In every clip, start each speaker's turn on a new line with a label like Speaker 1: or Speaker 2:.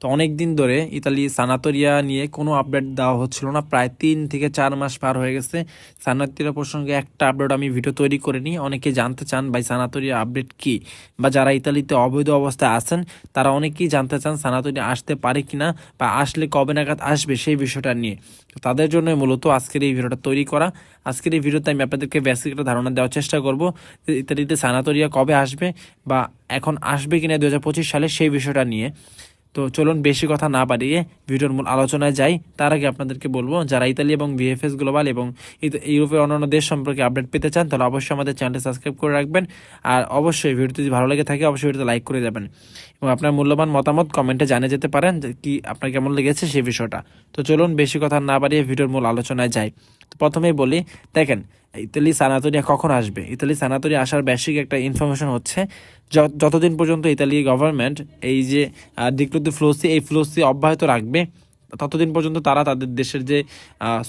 Speaker 1: তো অনেক দিন ধরে ইতালি সানাতোরিয়া নিয়ে কোনো আপডেট দেওয়া হচ্ছিল না। প্রায় তিন থেকে চার মাস পার হয়ে গেছে। সানাতোরিয়া প্রসঙ্গে একটা আপডেট আমি ভিডিও তৈরি করে নিই অনেকে জানতে চান, ভাই, সানাতোরিয়া আপডেট কি? বা যারা ইতালিতে অবৈধ অবস্থায় আছেন, তারা অনেকেই জানতে চান সানাতোরিয়া আসতে পারে কি না বা আসলে কবে নাগাদ আসবে সেই বিষয়টা নিয়ে। তাদের জন্য মূলত আজকের এই ভিডিওটা তৈরি করা। আজকের এই ভিডিওতে আমি আপনাদেরকে বেসিক একটা ধারণা দেওয়ার চেষ্টা করব যে ইতালিতে সানাতোরিয়া কবে আসবে বা এখন আসবে কিনা দু হাজার পঁচিশ সালে সেই বিষয়টা নিয়ে। তো চলুন বেশি কথা না বাড়িয়ে ভিডিওর মূল আলোচনায় যাই। তার আগে আপনাদেরকে বলব, যারা ইতালি এবং ভিএফএস গ্লোবাল এবং ইউরোপের অন্যান্য দেশ সম্পর্কে আপডেট পেতে চান, তাহলে অবশ্যই আমাদের চ্যানেলটি সাবস্ক্রাইব করে রাখবেন। আর অবশ্যই ভিডিওটি যদি ভালো লেগে থাকে, অবশ্যই ভিডিওতে লাইক করে যাবেন এবং আপনার মূল্যবান মতামত কমেন্টে জানিয়ে যেতে পারেন কি, আপনার কেমন লেগেছে সেই বিষয়টা। তো চলুন বেশি কথা না বাড়িয়ে ভিডিওর মূল আলোচনায় যাই। প্রথমেই বলি, দেখেন, ইতালি সানাতোরিয়া কখন আসবে? ইতালি সানাতোরিয়া আসার বেসিক একটা ইনফরমেশন হচ্ছে যতদিন পর্যন্ত ইতালি গভর্নমেন্ট এই যে ডিক্লুদ ফ্লোসি এই ফ্লোসি অব্যাহত রাখবে ততদিন পর্যন্ত তারা তাদের দেশের যে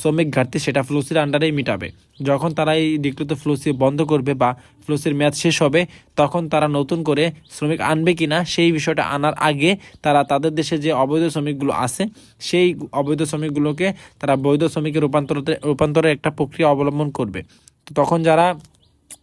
Speaker 1: শ্রমিক ঘাটতি, সেটা ফ্লোসির আন্ডারেই মিটাবে। যখন তারা এই ডিক্লোতি ফ্লোসি বন্ধ করবে বা ফ্লোসির মেয়াদ শেষ হবে, তখন তারা নতুন করে শ্রমিক আনবে কিনা, সেই বিষয়টা আনার আগে তারা তাদের দেশে যে অবৈধ শ্রমিকগুলো আছে, সেই অবৈধ শ্রমিকগুলোকে তারা বৈধ শ্রমিকের রূপান্তর রূপান্তরের একটা প্রক্রিয়া অবলম্বন করবে। তখন যারা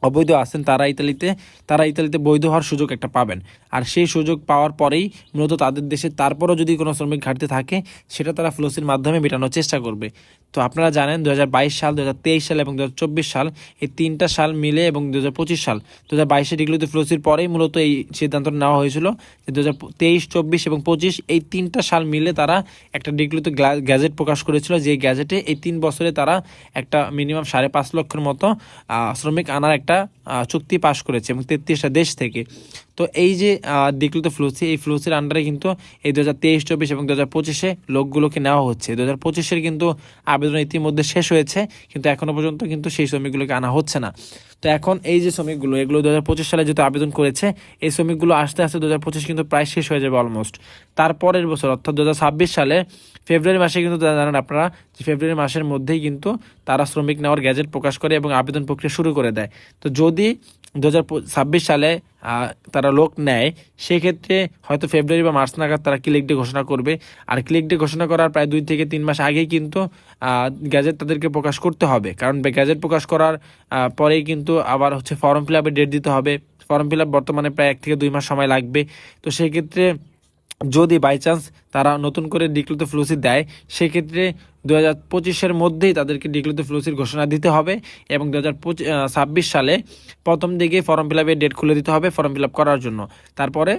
Speaker 1: অবৈধ আছেন, তারা ইতালিতে তারা ইতালিতে বৈধ হওয়ার সুযোগ একটা পাবেন। আর সেই সুযোগ পাওয়ার পরেই মূলত তাদের দেশে তারপরও যদি কোনো শ্রমিক ঘাটতি থাকে, সেটা তারা ফ্লোসির মাধ্যমে মেটানোর চেষ্টা করবে। তো আপনারা জানেন দু হাজার বাইশ সাল, দুহাজার তেইশ সাল এবং দুহাজার চব্বিশ সাল এই তিনটা সাল মিলে এবং দু হাজার পঁচিশ সাল দু হাজার বাইশে ডিগ্রিতে ফ্লোসির পরেই মূলত এই সিদ্ধান্ত নেওয়া হয়েছিল যে দু হাজার তেইশ, চব্বিশ এবং পঁচিশ এই তিনটা সাল মিলে তারা একটা ডিগ্রিতে গ্যাজেট প্রকাশ করেছিল যে গ্যাজেটে এই তিন বছরে তারা একটা মিনিমাম সাড়ে পাঁচ লক্ষের মতো শ্রমিক আনার একটা চুক্তি পাশ করেছে এবং তেত্রিশটা দেশ থেকে। তো এই যে দেখল তো ফ্লুসি এই ফ্লুসির আন্ডারে কিন্তু এই দু হাজার তেইশ, চব্বিশ এবং দু হাজার পঁচিশে লোকগুলোকে নেওয়া হচ্ছে। দু হাজার পঁচিশের কিন্তু আবেদন ইতিমধ্যে শেষ হয়েছে, কিন্তু এখনও পর্যন্ত কিন্তু সেই শ্রমিকগুলোকে আনা হচ্ছে না। তো এখন এই যে শ্রমিকগুলো, এগুলো দু হাজার পঁচিশ সালে যেহেতু আবেদন করেছে, এই শ্রমিকগুলো আস্তে আস্তে দু হাজার পঁচিশ কিন্তু প্রায় শেষ হয়ে যাবে অলমোস্ট তারপরের বছর, অর্থাৎ দু হাজার ছাব্বিশ সালে ফেব্রুয়ারি মাসে কিন্তু জানেন আপনারা, যে ফেব্রুয়ারি মাসের মধ্যেই কিন্তু তারা শ্রমিক নেওয়ার গ্যাজেট প্রকাশ করে এবং আবেদন প্রক্রিয়া শুরু করে দেয়। তো যদি দু হাজার ছাব্বিশ সালে তারা লোক নেয়। সেক্ষেত্রে হয়তো ফেব্রুয়ারি বা মার্চ নাগাদ তারা ক্লিক ডে ঘোষণা করবে। আর ক্লিক ডে ঘোষণা করার প্রায় দুই থেকে তিন মাস আগেই কিন্তু গ্যাজেট তাদেরকে প্রকাশ করতে হবে। কারণ গ্যাজেট প্রকাশ করার পরেই কিন্তু আবার হচ্ছে ফর্ম ফিল আপের ডেট দিতে হবে। ফর্ম ফিল আপ বর্তমানে প্রায় এক থেকে দুই মাস সময় লাগবে। তো সেই ক্ষেত্রে যদি বাই চান্স তারা নতুন করে ডিক্লুত ফ্লুসি দেয়, সেক্ষেত্রে দু হাজার পঁচিশের মধ্যেই তাদেরকে ডিক্লুত ফ্লুসির ঘোষণা দিতে হবে এবং দু হাজার ছাব্বিশ সালে প্রথম দিকে ফর্ম ফিল আপের ডেট খুলে দিতে হবে ফর্ম ফিল আপ করার জন্য। তারপরে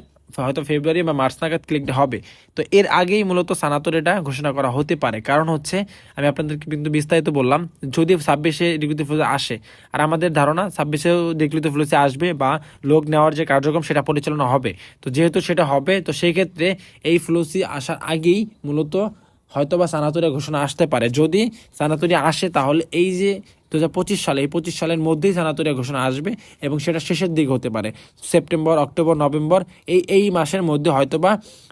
Speaker 1: হয়তো ফেব্রুয়ারি বা মার্চ নাগাদ ক্লিক হবে। তো এর আগেই মূলত সানাতর এটা ঘোষণা করা হতে পারে। কারণ হচ্ছে, আমি আপনাদেরকে কিন্তু বিস্তারিত বললাম, যদি ছাব্বিশে ডিগ্রিতে ফ্লুসে আসে, আর আমাদের ধারণা ছাব্বিশেও ডিগ্রিতে ফ্লুসে আসবে বা লোক নেওয়ার যে কার্যক্রম, সেটা পরিচালনা হবে। তো যেহেতু সেটা হবে, তো সেই ক্ষেত্রে এই ফ্লুসি আসার আগেই মূলত হয়তো বা সানাতুরিয়া ঘোষণা আসতে পারে। যদি সানাতুরিয়া আসে, তাহলে এই যে দু হাজার পঁচিশ সালে এই পঁচিশ সালের মধ্যেই সানাতুরিয়া ঘোষণা আসবে এবং সেটা শেষের দিক হতে পারে। সেপ্টেম্বর অক্টোবর নভেম্বর এই এই মাসের মধ্যে হয়তোবা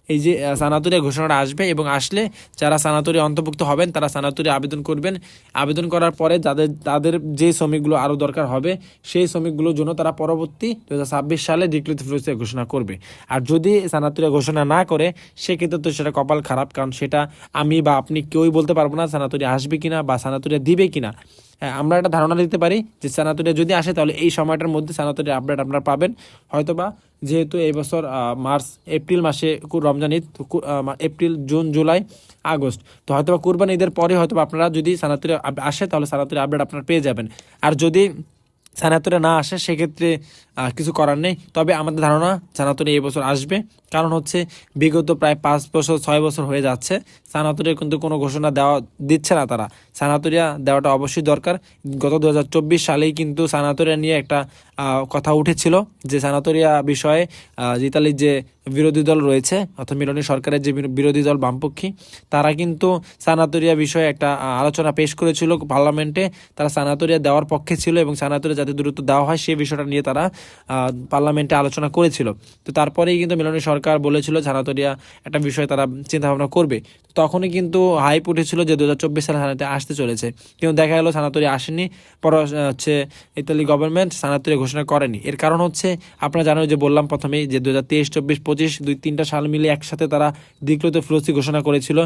Speaker 1: এই যে আহ, সানাতুরিয়া ঘোষণাটা আসবে এবং আসলে যারা সানাতুরি অন্তর্ভুক্ত হবেন তারা সানাতুরি আবেদন করবেন। আবেদন করার পরে যাদের তাদের যে শ্রমিকগুলো আরও দরকার হবে সেই শ্রমিকগুলোর জন্য তারা পরবর্তী দু হাজার ছাব্বিশ সালে ডিক্লিত ফ্লুসিয়া ঘোষণা করবে। আর যদি সানাতুরিয়া ঘোষণা না করে সেক্ষেত্রে তো সেটা কপাল খারাপ কারণ সেটা আমি বা আপনি কেউই বলতে পারব না সানাতুরি আসবে কিনা বা সানাতুরিয়া দিবে কিনা। আমরা একটা ধারণা দিতে পারি যে সানাতুরিয়া যদি আসে তাহলে এই সময়টার মধ্যে সানাতুরিয়া আপডেট আপনারা পাবেন। হয়তোবা যেহেতু এই বছর মার্চ, এপ্রিল মাসে Ramzan Eid April, June, July, August. তো হয়তোবা কুরবান ঈদের পরে হয়তোবা আপনারা যদি সানাতুরিয়া আসে তাহলে সানাতুরিয়া আপডেট আপনারা পেয়ে যাবেন। আর যদি সানাতুরে না আসে, সেক্ষেত্রে কিছু করার নেই। তবে আমাদের ধারণা সানাতুরে এই বছর আসবে। কারণ হচ্ছে, বিগত প্রায় পাঁচ বছর, ছয় বছর হয়ে যাচ্ছে। সানাতুরে কিন্তু কোনো ঘোষণা দেওয়া, দিচ্ছে না তারা। সানাতুরিয়া দেওয়াটা অবশ্যই দরকার। গত দুহাজার চব্বিশ সালেই কিন্তু সানাতুরিয়া নিয়ে একটা কথা উঠেছিল যে সানাতুরিয়া বিষয়ে ইতালির যে বিরোধী দল রয়েছে, অর্থাৎ মিলনী সরকারের যে বিরোধী দল বামপন্থী তারা কিন্তু সানাতরিয়া বিষয়ে একটা আলোচনা পেশ করেছিল পার্লামেন্টে। তারা সানাতরিয়া দেওয়ার পক্ষে ছিল এবং সানাতরিয়া যাতে দ্রুত দেওয়া হয় সেই বিষয়টা নিয়ে তারা পার্লামেন্টে আলোচনা করেছিল। তো তারপরেই কিন্তু মিলনী সরকার বলেছিল সানাতরিয়া একটা বিষয় তারা চিন্তা ভাবনা করবে তখনই কিন্তু হাইপ উঠেছিল যে দু হাজার চব্বিশ সালে সানাতে আসতে চলেছে। কিন্তু দেখা গেল সানাতরি আসেনি, পর হচ্ছে ইতালি গভর্নমেন্ট সানাতরি ঘোষণা করেনি। এর কারণ হচ্ছে, আপনারা জানো যে বললাম প্রথমেই যে দু হাজার তেইশ চব্বিশ পঁচিশ, দুই, তিনটা সাল মিলে একসাথে তারা দ্বিতীয়ত ফ্লোসি ঘোষণা করেছিল।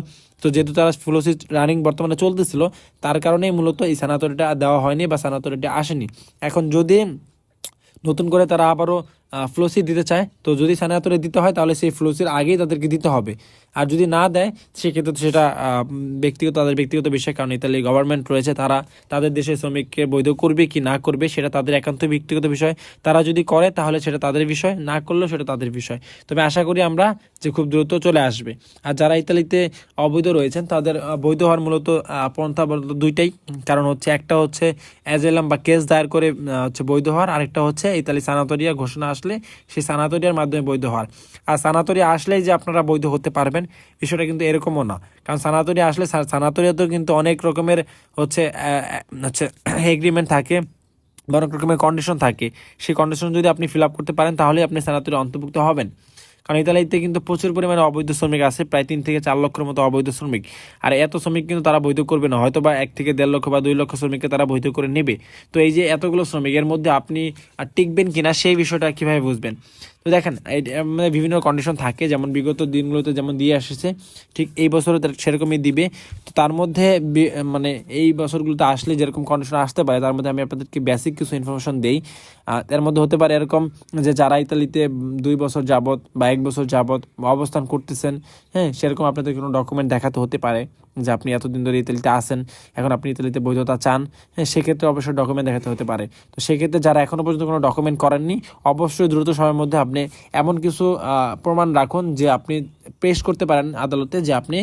Speaker 1: তো যেহেতু তারা ফ্লোসি রানিং বর্তমানে চলতেছিল, তার কারণেই মূলত এই সানাতরিটা দেওয়া হয়নি বা সানাতরিটা আসেনি। এখন যদি নতুন করে তারা আবারও ফ্লোসি দিতে চায়। তো যদি সানাতরে দিতে হয়, তাহলে সেই ফ্লোসির আগেই তাদেরকে দিতে হবে। আর যদি না দেয়, সেক্ষেত্রে তো সেটা ব্যক্তিগত, তাদের ব্যক্তিগত বিষয়, কারণ ইতালি গভর্নমেন্ট রয়েছে, তারা তাদের দেশে শ্রমিককে বৈধ করবে কি না করবে, সেটা তাদের একান্ত ব্যক্তিগত বিষয়। তারা যদি করে, তাহলে সেটা তাদের বিষয়, না করলেও সেটা তাদের বিষয়। তবে আশা করি আমরা যে খুব দ্রুত চলে আসবে। আর যারা ইতালিতে অবৈধ রয়েছেন, তাদের বৈধ হওয়ার মূলত পন্থা দুইটাই। কারণ হচ্ছে, একটা হচ্ছে অ্যাজেলাম বা কেস দায়ের করে হচ্ছে বৈধ হওয়ার, আরেকটা হচ্ছে ইতালি সানাতরিয়া ঘোষণা আসলে সেই সানাতরিয়ার মাধ্যমে বৈধ হওয়ার। আর সানাতরিয়া আসলেই যে আপনারা বৈধ হতে পারবেন, বিষয়টা কিন্তু এরকমও না। কারণ সানাতরিয়া আসলে সানাতরিয়াতেও কিন্তু অনেক রকমের হচ্ছে হচ্ছে এগ্রিমেন্ট থাকে অনেক রকমের কন্ডিশন থাকে। সেই কন্ডিশন যদি আপনি ফিল আপ করতে পারেন তাহলে আপনি সানাতরি অন্তর্ভুক্ত হবেন। কারণ ইতালিতে কিন্তু প্রচুর পরিমাণে অবৈধ শ্রমিক আছে, প্রায় তিন থেকে চার লক্ষের মতো অবৈধ শ্রমিক। আর এত শ্রমিক কিন্তু তারা বৈধ করবে না হয়তো বা এক থেকে দেড় লক্ষ বা দুই লক্ষ শ্রমিককে তারা বৈধ করে নেবে। তো এই যে এতগুলো শ্রমিকের মধ্যে আপনি টিকবেন কিনা সেই বিষয়টা কীভাবে বুঝবেন? তো দেখেন মানে বিভিন্ন কন্ডিশন থাকে, যেমন বিগত দিনগুলোতে যেমন দিয়ে এসেছে ঠিক এই বছরও সেরকমই দিবে। তো তার মধ্যে মানে এই বছরগুলোতে আসলে যেরকম কন্ডিশন আসতে পারে, তার মধ্যে আমি আপনাদেরকে বেসিক কিছু ইনফরমেশন দেই। এর মধ্যে হতে পারে এরকম যে যারা ইতালিতে দুই বছর যাবত বা এক বছর যাবত অবস্থান করতেছেন হ্যাঁ সেরকম আপনাদের কোনো ডকুমেন্ট দেখাতে হতে পারে। যে আপনি এতদিন ধরে ইতালিতে আসেন এখন আপনি ইতালিতে বৈধতা চান হ্যাঁ সেক্ষেত্রে অবশ্যই ডকুমেন্ট দেখাতে হতে পারে। তো সেক্ষেত্রে যারা এখনও পর্যন্ত কোনো ডকুমেন্ট করেননি, অবশ্যই দ্রুত সময়ের মধ্যে আপনি এমন কিছু প্রমাণ রাখুন যে আপনি পেশ করতে পারেন আদালতে যে আপনি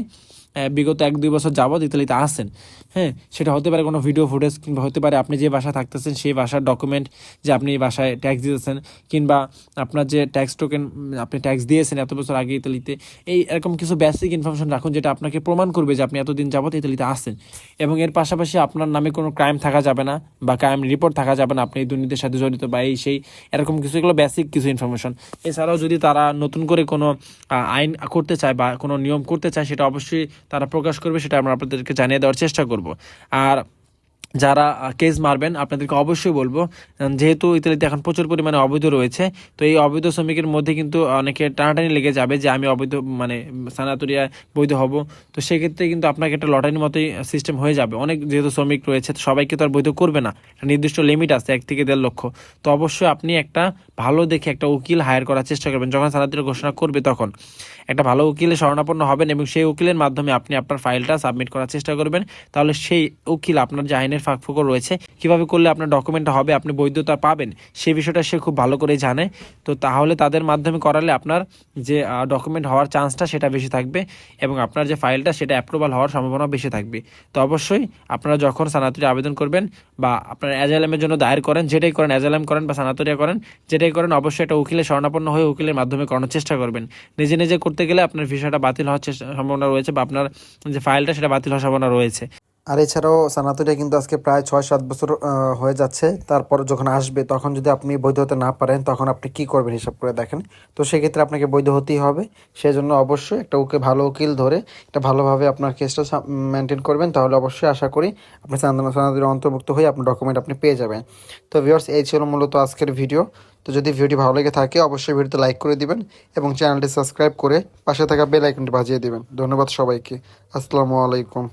Speaker 1: বিগত এক দুই বছর যাবৎ ইতালিতে আসেন হ্যাঁ সেটা হতে পারে কোনো ভিডিও ফুটেজ কিংবা হতে পারে আপনি যে বাসায় থাকতেছেন, সেই বাসার ডকুমেন্ট যে আপনি বাসায় ট্যাক্স দিতেছেন কিংবা আপনার যে ট্যাক্স টোকেন আপনি ট্যাক্স দিয়েছেন এত বছর আগে ইতালিতে, এই এরকম কিছু বেসিক ইনফরমেশন রাখুন যেটা আপনাকে প্রমাণ করবে যে আপনি এতদিন যাবত ইতালিতে আসেন এবং এর পাশাপাশি আপনার নামে কোনো ক্রাইম থাকা যাবে না বা ক্রাইম রিপোর্ট থাকা যাবে না, আপনি এই দুর্নীতির সাথে জড়িত বা এই সেই এরকম কিছু, এগুলো বেসিক কিছু ইনফরমেশন এছাড়াও যদি তারা নতুন করে কোনো আইন করতে চায় বা কোনো নিয়ম করতে চায়, সেটা অবশ্যই তারা প্রকাশ করবে, সেটা আমরা আপনাদেরকে জানিয়ে দেওয়ার চেষ্টা করব। আর যারা কেস মারবেন, আপনাদেরকে অবশ্যই বলব যেহেতু ইতালিতে এখন প্রচুর পরিমাণে অবৈধ রয়েছে, তো এই অবৈধ শ্রমিকের মধ্যে কিন্তু অনেকে টানাটানি লেগে যাবে যে আমি অবৈধ মানে সানাতরিয়া বৈধ হব। তো সেক্ষেত্রে কিন্তু আপনাকে একটা লটারির মতোই সিস্টেম হয়ে যাবে। অনেক যেহেতু শ্রমিক রয়েছে সবাইকে তো আর বৈধ করবে না। নির্দিষ্ট লিমিট আছে, এক থেকে দেড় লক্ষ। তো অবশ্যই আপনি একটা ভালো দেখে একটা উকিল হায়ার করার চেষ্টা করবেন। যখন সানাতরিয়া ঘোষণা করবে তখন। একটা ভালো উকিলে শরণাপন্ন হবেন এবং সেই উকিলের মাধ্যমে আপনি আপনার ফাইলটা সাবমিট করার চেষ্টা করবেন। তাহলে সেই উকিল আপনার যে আইনের ফাঁকফোকর রয়েছে। কীভাবে করলে আপনার ডকুমেন্টটা হবে, আপনি বৈধতা পাবেন সেই বিষয়টা সে খুব ভালো করে জানে। তো তাহলে তাদের মাধ্যমে করালে আপনার যে ডকুমেন্ট হওয়ার চান্সটা সেটা বেশি থাকবে এবং আপনার যে ফাইলটা সেটা অ্যাপ্রুভাল হওয়ার সম্ভাবনা বেশি থাকবে। তো অবশ্যই আপনারা যখন সানাতুরি আবেদন করবেন বা আপনার অ্যাজালামের জন্য দায়ের করেন, যেটাই করেন অ্যাজালাম করেন বা সানাতুরিয়া করেন, যেটাই করেন, অবশ্যই একটা উকিলের শরণাপন্ন হয়ে উকিলের মাধ্যমে করানোর চেষ্টা করবেন। নিজে নিজে করতে গেলে আপনার ভিসাটা বাতিল হওয়ার চেষ্টা- সম্ভাবনা রয়েছে বা আপনার যে ফাইলটা সেটা বাতিল হওয়ার সম্ভাবনা রয়েছে।
Speaker 2: আর এছাড়াও সানাতুরিয়া কিন্তু আজকে প্রায় ছয় সাত বছর হয়ে যাচ্ছে। তারপর যখন আসবে, তখন যদি আপনি বৈধ হতে না পারেন, তখন আপনি কি করবেন হিসাব করে দেখেন। তো সেক্ষেত্রে আপনাকে বৈধ হতেই হবে। সেজন্য অবশ্যই একটা উকে ভালো উকিল ধরে একটা ভালোভাবে আপনার কেসটা মেনটেন করবেন। তাহলে অবশ্যই আশা করি আপনি সানাতুরিয়া অন্তর্ভুক্ত হয়ে আপনার ডকুমেন্ট আপনি পেয়ে যাবেন। তো ভিউয়ার্স এই ছিল মূলত আজকের ভিডিও তো যদি ভিডিওটি ভালো লেগে থাকে, অবশ্যই ভিডিওতে লাইক করে দিবেন এবং চ্যানেলটি সাবস্ক্রাইব করে পাশে থাকা বেল আইকনটি বাজিয়ে দিবেন। ধন্যবাদ সবাইকে। আসসালামু আলাইকুম।